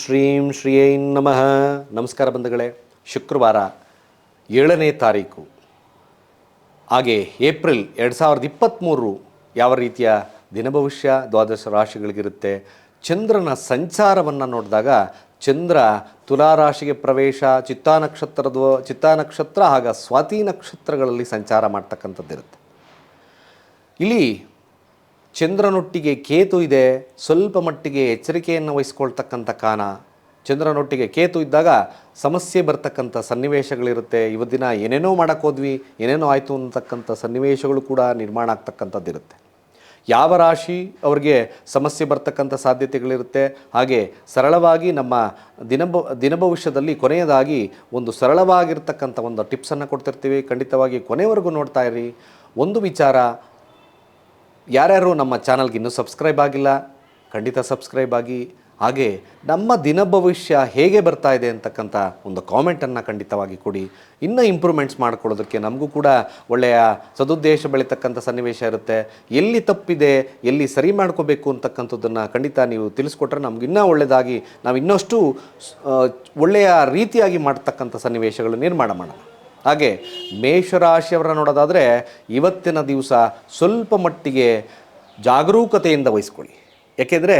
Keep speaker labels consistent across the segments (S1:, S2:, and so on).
S1: ಶ್ರೀಂ ಶ್ರೀಯೈ ನಮಃ. ನಮಸ್ಕಾರ ಬಂಧುಗಳೇ, ಶುಕ್ರವಾರ ಏಳನೇ ತಾರೀಕು. ಹಾಗೆ ಏಪ್ರಿಲ್ ಎರಡು ಸಾವಿರದ ಇಪ್ಪತ್ತ್ಮೂರು ಯಾವ ರೀತಿಯ ದಿನಭವಿಷ್ಯ ದ್ವಾದಶ ರಾಶಿಗಳಿಗಿರುತ್ತೆ, ಚಂದ್ರನ ಸಂಚಾರವನ್ನು ನೋಡಿದಾಗ ಚಂದ್ರ ತುಲಾ ರಾಶಿಗೆ ಪ್ರವೇಶ, ಚಿತ್ತಾ ನಕ್ಷತ್ರದ ಚಿತ್ತಾ ನಕ್ಷತ್ರ ಹಾಗೂ ಸ್ವಾತಿ ನಕ್ಷತ್ರಗಳಲ್ಲಿ ಸಂಚಾರ ಮಾಡ್ತಕ್ಕಂಥದ್ದಿರುತ್ತೆ. ಇಲ್ಲಿ ಚಂದ್ರನೊಟ್ಟಿಗೆ ಕೇತು ಇದೆ, ಸ್ವಲ್ಪ ಮಟ್ಟಿಗೆ ಎಚ್ಚರಿಕೆಯನ್ನು ವಹಿಸ್ಕೊಳ್ತಕ್ಕಂಥ ಕಾನ. ಚಂದ್ರನೊಟ್ಟಿಗೆ ಕೇತು ಇದ್ದಾಗ ಸಮಸ್ಯೆ ಬರ್ತಕ್ಕಂಥ ಸನ್ನಿವೇಶಗಳಿರುತ್ತೆ. ಇವತ್ತಿನ ಏನೇನೋ ಮಾಡೋಕ್ಕೋದ್ವಿ ಏನೇನೋ ಆಯಿತು ಅಂತಕ್ಕಂಥ ಸನ್ನಿವೇಶಗಳು ಕೂಡ ನಿರ್ಮಾಣ ಆಗ್ತಕ್ಕಂಥದ್ದಿರುತ್ತೆ. ಯಾವ ರಾಶಿ ಅವ್ರಿಗೆ ಸಮಸ್ಯೆ ಬರ್ತಕ್ಕಂಥ ಸಾಧ್ಯತೆಗಳಿರುತ್ತೆ? ಹಾಗೆ ಸರಳವಾಗಿ ನಮ್ಮ ದಿನಭ, ದಿನಭವಿಷ್ಯದಲ್ಲಿ ಕೊನೆಯದಾಗಿ ಒಂದು ಸರಳವಾಗಿರ್ತಕ್ಕಂಥ ಒಂದು ಟಿಪ್ಸನ್ನು ಕೊಡ್ತಿರ್ತೀವಿ. ಖಂಡಿತವಾಗಿ ಕೊನೆವರೆಗೂ ನೋಡ್ತಾ ಇರಿ. ಒಂದು ವಿಚಾರ ಯಾರ್ಯಾರು ನಮ್ಮ ಚಾನಲ್ಗೆ ಇನ್ನೂ ಸಬ್ಸ್ಕ್ರೈಬ್ ಆಗಿಲ್ಲ, ಖಂಡಿತ ಸಬ್ಸ್ಕ್ರೈಬ್ ಆಗಿ. ಹಾಗೆ ನಮ್ಮ ದಿನ ಭವಿಷ್ಯ ಹೇಗೆ ಬರ್ತಾ ಇದೆ ಅಂತಕ್ಕಂಥ ಒಂದು ಕಾಮೆಂಟನ್ನು ಖಂಡಿತವಾಗಿ ಕೊಡಿ. ಇನ್ನೂ ಇಂಪ್ರೂವ್ಮೆಂಟ್ಸ್ ಮಾಡ್ಕೊಳ್ಳೋದಕ್ಕೆ ನಮಗೂ ಕೂಡ ಒಳ್ಳೆಯ ಸದುದ್ದೇಶ ಬೆಳೀತಕ್ಕಂಥ ಸನ್ನಿವೇಶ ಇರುತ್ತೆ. ಎಲ್ಲಿ ತಪ್ಪಿದೆ, ಎಲ್ಲಿ ಸರಿ ಮಾಡ್ಕೋಬೇಕು ಅಂತಕ್ಕಂಥದ್ದನ್ನು ಖಂಡಿತ ನೀವು ತಿಳಿಸ್ಕೊಟ್ರೆ ನಮ್ಗೆ ಇನ್ನೂ ಒಳ್ಳೆಯದಾಗಿ ನಾವು ಇನ್ನಷ್ಟು ಒಳ್ಳೆಯ ರೀತಿಯಾಗಿ ಮಾಡ್ತಕ್ಕಂಥ ಸನ್ನಿವೇಶಗಳು ನಿರ್ಮಾಣ ಮಾಡೋಣ. ಹಾಗೆ ಮೇಷರಾಶಿಯವರ ನೋಡೋದಾದರೆ ಇವತ್ತಿನ ದಿವಸ ಸ್ವಲ್ಪ ಮಟ್ಟಿಗೆ ಜಾಗರೂಕತೆಯಿಂದ ವಹಿಸ್ಕೊಳ್ಳಿ. ಯಾಕೆಂದರೆ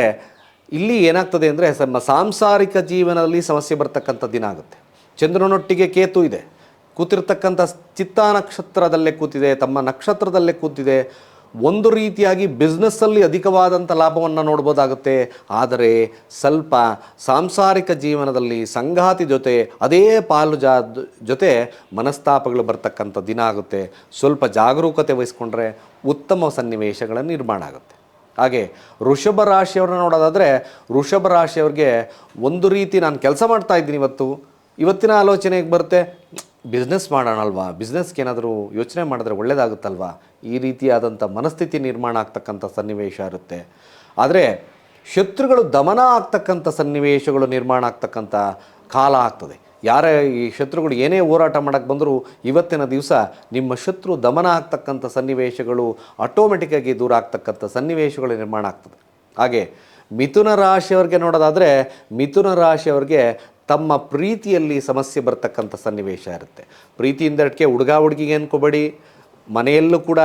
S1: ಇಲ್ಲಿ ಏನಾಗ್ತದೆ ಅಂದರೆ ನಮ್ಮ ಸಾಂಸಾರಿಕ ಜೀವನದಲ್ಲಿ ಸಮಸ್ಯೆ ಬರ್ತಕ್ಕಂಥ ದಿನ ಆಗುತ್ತೆ. ಚಂದ್ರನೊಟ್ಟಿಗೆ ಕೇತು ಇದೆ. ಕೂತಿರ್ತಕ್ಕಂಥ ಚಿತ್ತ ನಕ್ಷತ್ರದಲ್ಲೇ ಕೂತಿದೆ, ತಮ್ಮ ನಕ್ಷತ್ರದಲ್ಲೇ ಕೂತಿದೆ. ಒಂದು ರೀತಿಯಾಗಿ ಬಿಸ್ನೆಸ್ಸಲ್ಲಿ ಅಧಿಕವಾದಂಥ ಲಾಭವನ್ನು ನೋಡ್ಬೋದಾಗುತ್ತೆ. ಆದರೆ ಸ್ವಲ್ಪ ಸಾಂಸಾರಿಕ ಜೀವನದಲ್ಲಿ ಸಂಗಾತಿ ಜೊತೆ, ಅದೇ ಪಾಲು ಜಾ ಜೊತೆ ಮನಸ್ತಾಪಗಳು ಬರ್ತಕ್ಕಂಥ ದಿನ ಆಗುತ್ತೆ. ಸ್ವಲ್ಪ ಜಾಗರೂಕತೆ ವಹಿಸ್ಕೊಂಡ್ರೆ ಉತ್ತಮ ಸನ್ನಿವೇಶಗಳ ನಿರ್ಮಾಣ ಆಗುತ್ತೆ. ಹಾಗೆ ಋಷಭ ರಾಶಿಯವ್ರನ್ನ ನೋಡೋದಾದರೆ ಋಷಭ ರಾಶಿಯವ್ರಿಗೆ ಒಂದು ರೀತಿ ನಾನು ಕೆಲಸ ಮಾಡ್ತಾ ಇದ್ದೀನಿ ಇವತ್ತು. ಇವತ್ತಿನ ಆಲೋಚನೆಗೆ ಬರುತ್ತೆ ಬಿಸ್ನೆಸ್ ಮಾಡೋಣ ಅಲ್ವಾ ಬಿಸ್ನೆಸ್ಗೆ ಏನಾದರೂ ಯೋಚನೆ ಮಾಡಿದ್ರೆ ಒಳ್ಳೆಯದಾಗುತ್ತಲ್ವಾ ಈ ರೀತಿಯಾದಂಥ ಮನಸ್ಥಿತಿ ನಿರ್ಮಾಣ ಆಗ್ತಕ್ಕಂಥ ಸನ್ನಿವೇಶ ಇರುತ್ತೆ. ಆದರೆ ಶತ್ರುಗಳು ದಮನ ಆಗ್ತಕ್ಕಂಥ ಸನ್ನಿವೇಶಗಳು ನಿರ್ಮಾಣ ಆಗ್ತಕ್ಕಂಥ ಕಾಲ ಆಗ್ತದೆ. ಯಾರೇ ಈ ಶತ್ರುಗಳು ಏನೇ ಹೋರಾಟ ಮಾಡೋಕ್ಕೆ ಬಂದರೂ ಇವತ್ತಿನ ದಿವಸ ನಿಮ್ಮ ಶತ್ರು ದಮನ ಆಗ್ತಕ್ಕಂಥ ಸನ್ನಿವೇಶಗಳು ಆಟೋಮೆಟಿಕ್ಕಾಗಿ ದೂರ ಆಗ್ತಕ್ಕಂಥ ಸನ್ನಿವೇಶಗಳು ನಿರ್ಮಾಣ ಆಗ್ತದೆ. ಹಾಗೆ ಮಿಥುನ ರಾಶಿಯವ್ರಿಗೆ ನೋಡೋದಾದರೆ ಮಿಥುನ ರಾಶಿಯವ್ರಿಗೆ ತಮ್ಮ ಪ್ರೀತಿಯಲ್ಲಿ ಸಮಸ್ಯೆ ಬರ್ತಕ್ಕಂಥ ಸನ್ನಿವೇಶ ಇರುತ್ತೆ. ಪ್ರೀತಿಯಿಂದ ಅಡ್ಕೆ ಹುಡುಗ ಹುಡುಗಿಗೆ ಅನ್ಕೋಬೇಡಿ ಮನೆಯಲ್ಲೂ ಕೂಡ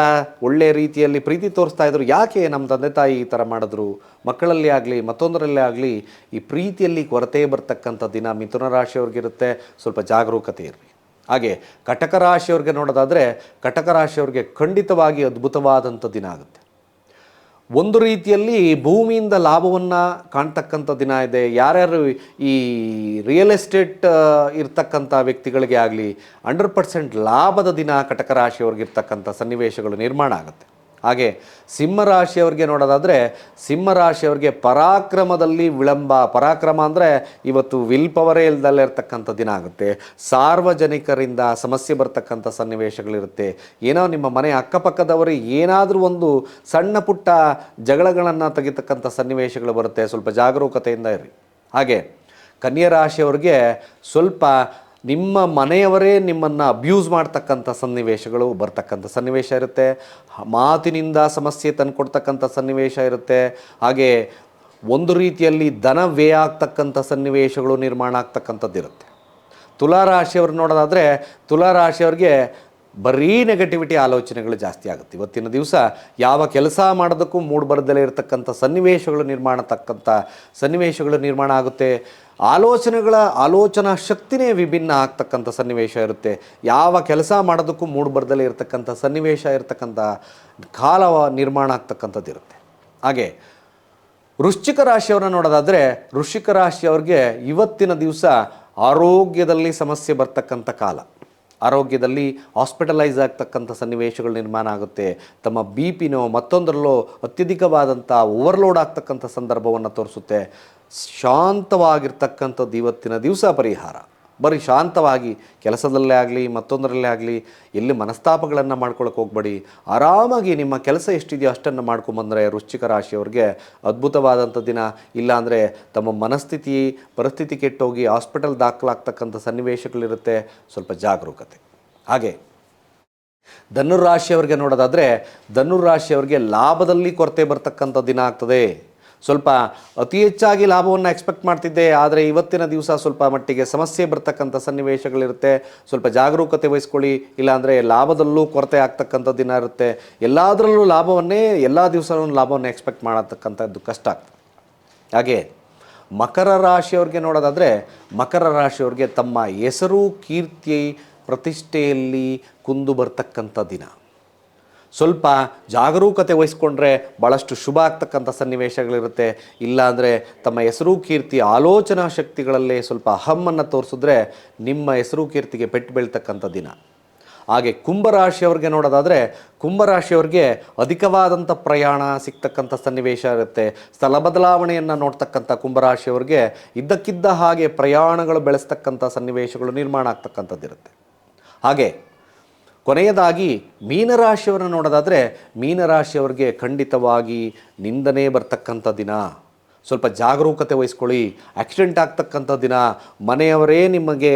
S1: ಒಳ್ಳೆಯ ರೀತಿಯಲ್ಲಿ ಪ್ರೀತಿ ತೋರಿಸ್ತಾ ಇದ್ರು. ಯಾಕೆ ನಮ್ಮ ತಂದೆ ತಾಯಿ ಈ ಥರ ಮಾಡಿದ್ರು? ಮಕ್ಕಳಲ್ಲಿ ಆಗಲಿ, ಮತ್ತೊಂದರಲ್ಲೇ ಆಗಲಿ, ಈ ಪ್ರೀತಿಯಲ್ಲಿ ಕೊರತೆ ಬರ್ತಕ್ಕಂಥ ದಿನ ಮಿಥುನ ರಾಶಿಯವ್ರಿಗಿರುತ್ತೆ ಸ್ವಲ್ಪ ಜಾಗರೂಕತೆ ಇರಲಿ ಹಾಗೆ ಕಟಕ ರಾಶಿಯವ್ರಿಗೆ ನೋಡೋದಾದರೆ ಕಟಕ ರಾಶಿಯವ್ರಿಗೆ ಖಂಡಿತವಾಗಿ ಅದ್ಭುತವಾದಂಥ ದಿನ ಆಗುತ್ತೆ. ಒಂದು ರೀತಿಯಲ್ಲಿ ಭೂಮಿಯಿಂದ ಲಾಭವನ್ನು ಕಾಣ್ತಕ್ಕಂಥ ದಿನ ಇದೆ. ಯಾರ್ಯಾರು ಈ ರಿಯಲ್ ಎಸ್ಟೇಟ್ ಇರ್ತಕ್ಕಂಥ ವ್ಯಕ್ತಿಗಳಿಗೆ ಆಗಲಿ ಹಂಡ್ರೆಡ್ ಪರ್ಸೆಂಟ್ ಲಾಭದ ದಿನ ಕಟಕ ರಾಶಿಯವ್ರಿಗೆ ಇರ್ತಕ್ಕಂಥ ಸನ್ನಿವೇಶಗಳು ನಿರ್ಮಾಣ ಆಗುತ್ತೆ. ಹಾಗೆ ಸಿಂಹರಾಶಿಯವ್ರಿಗೆ ನೋಡೋದಾದರೆ ಸಿಂಹರಾಶಿಯವ್ರಿಗೆ ಪರಾಕ್ರಮದಲ್ಲಿ ವಿಳಂಬ, ಪರಾಕ್ರಮ ಅಂದರೆ ಇವತ್ತು ವಿಲ್ ಪವರೇ ಇಲ್ದಲ್ಲೇ ಇರ್ತಕ್ಕಂಥ ದಿನ ಆಗುತ್ತೆ. ಸಾರ್ವಜನಿಕರಿಂದ ಸಮಸ್ಯೆ ಬರ್ತಕ್ಕಂಥ ಸನ್ನಿವೇಶಗಳಿರುತ್ತೆ. ಏನೋ ನಿಮ್ಮ ಮನೆ ಅಕ್ಕಪಕ್ಕದವರು ಏನಾದರೂ ಒಂದು ಸಣ್ಣ ಪುಟ್ಟ ಜಗಳಗಳನ್ನು ತೆಗಿತಕ್ಕಂಥ ಸನ್ನಿವೇಶಗಳು ಬರುತ್ತೆ. ಸ್ವಲ್ಪ ಜಾಗರೂಕತೆಯಿಂದ ಇರಿ ಹಾಗೆ ಕನ್ಯಾ ರಾಶಿಯವ್ರಿಗೆ ಸ್ವಲ್ಪ ನಿಮ್ಮ ಮನೆಯವರೇ ನಿಮ್ಮನ್ನು ಅಬ್ಯೂಸ್ ಮಾಡ್ತಕ್ಕಂಥ ಸನ್ನಿವೇಶಗಳು, ಬರ್ತಕ್ಕಂಥ ಸನ್ನಿವೇಶ ಇರುತ್ತೆ. ಮಾತಿನಿಂದ ಸಮಸ್ಯೆ ತಂದುಕೊಡ್ತಕ್ಕಂಥ ಸನ್ನಿವೇಶ ಇರುತ್ತೆ. ಹಾಗೆ ಒಂದು ರೀತಿಯಲ್ಲಿ ಧನ ವ್ಯಯ ಆಗ್ತಕ್ಕಂಥ ಸನ್ನಿವೇಶಗಳು ನಿರ್ಮಾಣ ಆಗ್ತಕ್ಕಂಥದ್ದಿರುತ್ತೆ. ತುಲಾ ರಾಶಿಯವ್ರು ನೋಡೋದಾದರೆ ತುಲಾ ರಾಶಿಯವ್ರಿಗೆ ಬರೀ ನೆಗೆಟಿವಿಟಿ ಆಲೋಚನೆಗಳು ಜಾಸ್ತಿ ಆಗುತ್ತೆ. ಇವತ್ತಿನ ದಿವಸ ಯಾವ ಕೆಲಸ ಮಾಡೋದಕ್ಕೂ ಮೂಡ್ ಬರದಲ್ಲೇ ಇರತಕ್ಕಂಥ ಸನ್ನಿವೇಶಗಳು ನಿರ್ಮಾಣ ತಕ್ಕಂಥ ಸನ್ನಿವೇಶಗಳು ನಿರ್ಮಾಣ ಆಗುತ್ತೆ. ಆಲೋಚನೆಗಳ ಆಲೋಚನಾ ಶಕ್ತಿನೇ ವಿಭಿನ್ನ ಆಗ್ತಕ್ಕಂಥ ಸನ್ನಿವೇಶ ಇರುತ್ತೆ. ಯಾವ ಕೆಲಸ ಮಾಡೋದಕ್ಕೂ ಮೂಡ್ ಬರದಲ್ಲೇ ಇರತಕ್ಕಂಥ ಸನ್ನಿವೇಶ ಇರತಕ್ಕಂಥ ಕಾಲ ನಿರ್ಮಾಣ ಆಗ್ತಕ್ಕಂಥದ್ದು ಇರುತ್ತೆ. ಹಾಗೆ ವೃಶ್ಚಿಕ ರಾಶಿಯವ್ರನ್ನ ನೋಡೋದಾದರೆ ವೃಶ್ಚಿಕ ರಾಶಿಯವ್ರಿಗೆ ಇವತ್ತಿನ ದಿವಸ ಆರೋಗ್ಯದಲ್ಲಿ ಸಮಸ್ಯೆ ಬರ್ತಕ್ಕಂಥ ಕಾಲ. ಆರೋಗ್ಯದಲ್ಲಿ ಹಾಸ್ಪಿಟಲೈಸ್ ಆಗ್ತಕ್ಕಂಥ ಸನ್ನಿವೇಶಗಳು ನಿರ್ಮಾಣ ಆಗುತ್ತೆ. ತಮ್ಮ ಬಿ ಪಿನೋ ಮತ್ತೊಂದರಲ್ಲೋ ಅತ್ಯಧಿಕವಾದಂಥ ಓವರ್ಲೋಡ್ ಆಗ್ತಕ್ಕಂಥ ಸಂದರ್ಭವನ್ನು ತೋರಿಸುತ್ತೆ. ಶಾಂತವಾಗಿರ್ತಕ್ಕಂಥದ್ದು ಇವತ್ತಿನ ದಿವಸ ಪರಿಹಾರ. ಬರೀ ಶಾಂತವಾಗಿ ಕೆಲಸದಲ್ಲೇ ಆಗಲಿ, ಮತ್ತೊಂದರಲ್ಲೇ ಆಗಲಿ, ಎಲ್ಲಿ ಮನಸ್ತಾಪಗಳನ್ನು ಮಾಡ್ಕೊಳಕ್ಕೆ ಹೋಗ್ಬೇಡಿ. ಆರಾಮಾಗಿ ನಿಮ್ಮ ಕೆಲಸ ಎಷ್ಟಿದೆಯೋ ಅಷ್ಟನ್ನು ಮಾಡ್ಕೊಂಬಂದರೆ ವೃಶ್ಚಿಕ ರಾಶಿಯವ್ರಿಗೆ ಅದ್ಭುತವಾದಂಥ ದಿನ. ಇಲ್ಲಾಂದರೆ ತಮ್ಮ ಮನಸ್ಥಿತಿ, ಪರಿಸ್ಥಿತಿ ಕೆಟ್ಟೋಗಿ ಹಾಸ್ಪಿಟಲ್ ದಾಖಲಾಗ್ತಕ್ಕಂಥ ಸನ್ನಿವೇಶಗಳಿರುತ್ತೆ. ಸ್ವಲ್ಪ ಜಾಗರೂಕತೆ. ಹಾಗೆ ಧನುರಾಶಿಯವರಿಗೆ ನೋಡೋದಾದರೆ ಧನುರಾಶಿಯವರಿಗೆ ಲಾಭದಲ್ಲಿ ಕೊರತೆ ಬರ್ತಕ್ಕಂಥ ದಿನ ಆಗ್ತದೆ. ಸ್ವಲ್ಪ ಅತಿ ಹೆಚ್ಚಾಗಿ ಲಾಭವನ್ನು ಎಕ್ಸ್ಪೆಕ್ಟ್ ಮಾಡ್ತಿದ್ದೆ, ಆದರೆ ಇವತ್ತಿನ ದಿವಸ ಸ್ವಲ್ಪ ಮಟ್ಟಿಗೆ ಸಮಸ್ಯೆ ಬರ್ತಕ್ಕಂಥ ಸನ್ನಿವೇಶಗಳಿರುತ್ತೆ. ಸ್ವಲ್ಪ ಜಾಗರೂಕತೆ ವಹಿಸ್ಕೊಳ್ಳಿ, ಇಲ್ಲಾಂದರೆ ಲಾಭದಲ್ಲೂ ಕೊರತೆ ಆಗ್ತಕ್ಕಂಥ ದಿನ ಇರುತ್ತೆ. ಎಲ್ಲದರಲ್ಲೂ ಲಾಭವನ್ನೇ, ಎಲ್ಲ ದಿವಸನೂ ಲಾಭವನ್ನು ಎಕ್ಸ್ಪೆಕ್ಟ್ ಮಾಡತಕ್ಕಂಥದ್ದು ಕಷ್ಟ ಆಗ್ತದೆ. ಹಾಗೆ ಮಕರ ರಾಶಿಯವ್ರಿಗೆ ನೋಡೋದಾದರೆ, ಮಕರ ರಾಶಿಯವ್ರಿಗೆ ತಮ್ಮ ಹೆಸರು, ಕೀರ್ತಿ, ಪ್ರತಿಷ್ಠೆಯಲ್ಲಿ ಕುಂದು ಬರ್ತಕ್ಕಂಥ ದಿನ. ಸ್ವಲ್ಪ ಜಾಗರೂಕತೆ ವಹಿಸ್ಕೊಂಡ್ರೆ ಭಾಳಷ್ಟು ಶುಭ ಆಗ್ತಕ್ಕಂಥ ಸನ್ನಿವೇಶಗಳಿರುತ್ತೆ. ಇಲ್ಲಾಂದರೆ ತಮ್ಮ ಹೆಸರು ಕೀರ್ತಿ ಆಲೋಚನಾ ಶಕ್ತಿಗಳಲ್ಲಿ ಸ್ವಲ್ಪ ಅಹಮ್ಮನ್ನು ತೋರಿಸಿದ್ರೆ ನಿಮ್ಮ ಹೆಸರು ಕೀರ್ತಿಗೆ ಪೆಟ್ಟು ಬೀಳ್ತಕ್ಕಂಥ ದಿನ. ಹಾಗೆ ಕುಂಭರಾಶಿಯವ್ರಿಗೆ ನೋಡೋದಾದರೆ ಕುಂಭರಾಶಿಯವ್ರಿಗೆ ಅಧಿಕವಾದಂಥ ಪ್ರಯಾಣ ಸಿಗ್ತಕ್ಕಂಥ ಸನ್ನಿವೇಶ ಇರುತ್ತೆ. ಸ್ಥಳ ಬದಲಾವಣೆಯನ್ನು ನೋಡ್ತಕ್ಕಂಥ ಕುಂಭರಾಶಿಯವ್ರಿಗೆ ಇದ್ದಕ್ಕಿದ್ದ ಹಾಗೆ ಪ್ರಯಾಣಗಳು ಬೆಳೆಸ್ತಕ್ಕಂಥ ಸನ್ನಿವೇಶಗಳು ನಿರ್ಮಾಣ ಆಗ್ತಕ್ಕಂಥದ್ದಿರುತ್ತೆ. ಹಾಗೆ ಕೊನೆಯದಾಗಿ ಮೀನರಾಶಿಯವರನ್ನು ನೋಡೋದಾದರೆ ಮೀನರಾಶಿಯವರಿಗೆ ಖಂಡಿತವಾಗಿ ನಿಂದನೆ ಬರ್ತಕ್ಕಂಥ ದಿನ. ಸ್ವಲ್ಪ ಜಾಗರೂಕತೆ ವಹಿಸ್ಕೊಳ್ಳಿ ಆಕ್ಸಿಡೆಂಟ್ ಆಗ್ತಕ್ಕಂಥ ದಿನ, ಮನೆಯವರೇ ನಿಮಗೆ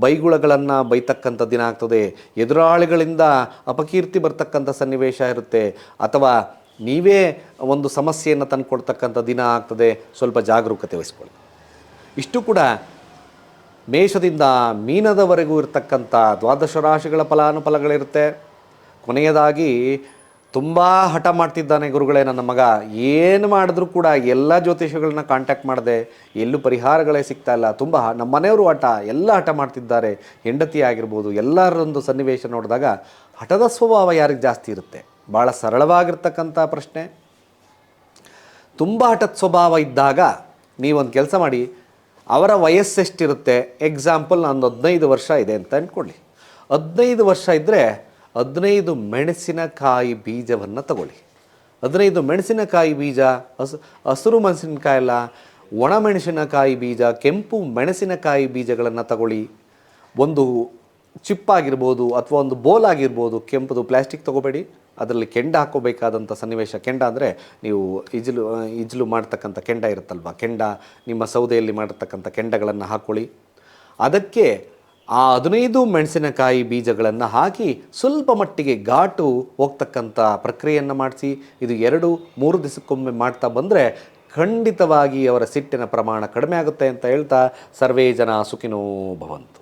S1: ಬೈಗುಳಗಳನ್ನು ಬೈತಕ್ಕಂಥ ದಿನ ಆಗ್ತದೆ. ಎದುರಾಳಿಗಳಿಂದ ಅಪಕೀರ್ತಿ ಬರ್ತಕ್ಕಂಥ ಸನ್ನಿವೇಶ ಇರುತ್ತೆ. ಅಥವಾ ನೀವೇ ಒಂದು ಸಮಸ್ಯೆಯನ್ನು ತಂದುಕೊಡ್ತಕ್ಕಂಥ ದಿನ ಆಗ್ತದೆ. ಸ್ವಲ್ಪ ಜಾಗರೂಕತೆ ವಹಿಸ್ಕೊಳ್ಳಿ. ಇಷ್ಟು ಕೂಡ ಮೇಷದಿಂದ ಮೀನದವರೆಗೂ ಇರತಕ್ಕಂಥ ದ್ವಾದಶ ರಾಶಿಗಳ ಫಲಾನುಫಲಗಳಿರುತ್ತೆ. ಕೊನೆಯದಾಗಿ ತುಂಬ ಹಠ ಮಾಡ್ತಿದ್ದಾನೆ ಗುರುಗಳೇ ನನ್ನ ಮಗ. ಏನು ಮಾಡಿದ್ರೂ ಕೂಡ ಎಲ್ಲ ಜ್ಯೋತಿಷಗಳನ್ನ ಕಾಂಟ್ಯಾಕ್ಟ್ ಮಾಡಿದೆ ಎಲ್ಲೂ ಪರಿಹಾರಗಳೇ ಸಿಗ್ತಾ ಇಲ್ಲ. ತುಂಬ ನಮ್ಮ ಮನೆಯವರು ಹಠ, ಎಲ್ಲ ಹಠ ಮಾಡ್ತಿದ್ದಾರೆ. ಹೆಂಡತಿ ಆಗಿರ್ಬೋದು ಎಲ್ಲರೊಂದು ಸನ್ನಿವೇಶ ನೋಡಿದಾಗ ಹಠದ ಸ್ವಭಾವ ಯಾರಿಗೆ ಜಾಸ್ತಿ ಇರುತ್ತೆ? ಭಾಳ ಸರಳವಾಗಿರ್ತಕ್ಕಂಥ ಪ್ರಶ್ನೆ. ತುಂಬ ಹಠದ ಸ್ವಭಾವ ಇದ್ದಾಗ ನೀವೊಂದು ಕೆಲಸ ಮಾಡಿ ಅವರ ವಯಸ್ಸೆಷ್ಟಿರುತ್ತೆ ಎಕ್ಸಾಂಪಲ್ ನಾನು ಹದಿನೈದು ವರ್ಷ ಇದೆ ಅಂತ ಅಂದ್ಕೊಳ್ಳಿ ಹದಿನೈದು ವರ್ಷ ಇದ್ದರೆ ಹದಿನೈದು ಮೆಣಸಿನಕಾಯಿ ಬೀಜವನ್ನು ತಗೊಳ್ಳಿ. ಹದಿನೈದು ಮೆಣಸಿನಕಾಯಿ ಬೀಜ, ಹಸು, ಹಸಿರು ಮೆಣಸಿನಕಾಯಿ ಅಲ್ಲ, ಒಣ ಮೆಣಸಿನಕಾಯಿ ಬೀಜ, ಕೆಂಪು ಮೆಣಸಿನಕಾಯಿ ಬೀಜಗಳನ್ನು ತಗೊಳ್ಳಿ. ಒಂದು ಚಿಪ್ಪಾಗಿರ್ಬೋದು ಅಥವಾ ಒಂದು ಬೋಲ್ ಆಗಿರ್ಬೋದು, ಕೆಂಪದು ಪ್ಲಾಸ್ಟಿಕ್ ತೊಗೋಬೇಡಿ. ಅದರಲ್ಲಿ ಕೆಂಡ ಹಾಕೋಬೇಕಾದಂಥ ಸನ್ನಿವೇಶ. ಕೆಂಡ ಅಂದರೆ ನೀವು ಇಜ್ಲು ಇಜ್ಲು ಮಾಡ್ತಕ್ಕಂಥ ಕೆಂಡ ಇರುತ್ತಲ್ವ? ಕೆಂಡ, ನಿಮ್ಮ ಸೌದೆಯಲ್ಲಿ ಮಾಡಿರ್ತಕ್ಕಂಥ ಕೆಂಡಗಳನ್ನು ಹಾಕ್ಕೊಳ್ಳಿ ಅದಕ್ಕೆ ಆ ಹದಿನೈದು ಮೆಣಸಿನಕಾಯಿ ಬೀಜಗಳನ್ನು ಹಾಕಿ ಸ್ವಲ್ಪ ಮಟ್ಟಿಗೆ ಘಾಟು ಹೋಗ್ತಕ್ಕಂಥ ಪ್ರಕ್ರಿಯೆಯನ್ನು ಮಾಡಿಸಿ, ಇದು ಎರಡು, ಮೂರು ದಿವಸಕ್ಕೊಮ್ಮೆ ಮಾಡ್ತಾ ಬಂದರೆ ಖಂಡಿತವಾಗಿ ಅವರ ಸಿಟ್ಟಿನ ಪ್ರಮಾಣ ಕಡಿಮೆ ಆಗುತ್ತೆ ಅಂತ ಹೇಳ್ತಾ ಸರ್ವೇ ಜನ ಸುಖಿನೋ ಭವಂತು.